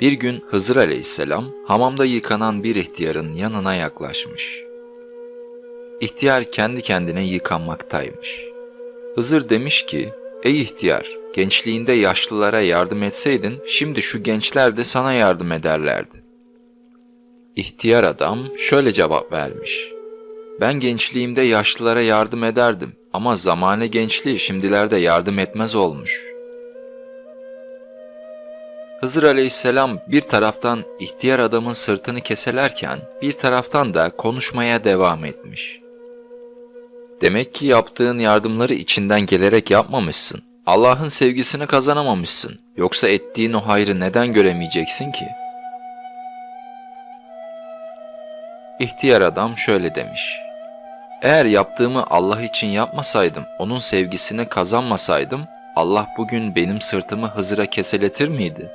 Bir gün Hızır aleyhisselam hamamda yıkanan bir ihtiyarın yanına yaklaşmış. İhtiyar kendi kendine yıkanmaktaymış. Hızır demiş ki, ''Ey ihtiyar, gençliğinde yaşlılara yardım etseydin, şimdi şu gençler de sana yardım ederlerdi.'' İhtiyar adam şöyle cevap vermiş. Ben gençliğimde yaşlılara yardım ederdim ama zamane gençliği şimdilerde yardım etmez olmuş. Hızır aleyhisselam bir taraftan ihtiyar adamın sırtını keselerken bir taraftan da konuşmaya devam etmiş. Demek ki yaptığın yardımları içinden gelerek yapmamışsın. Allah'ın sevgisini kazanamamışsın. Yoksa ettiğin o hayrı neden göremeyeceksin ki? İhtiyar adam şöyle demiş. Eğer yaptığımı Allah için yapmasaydım, onun sevgisini kazanmasaydım, Allah bugün benim sırtımı Hızır'a keseletir miydi?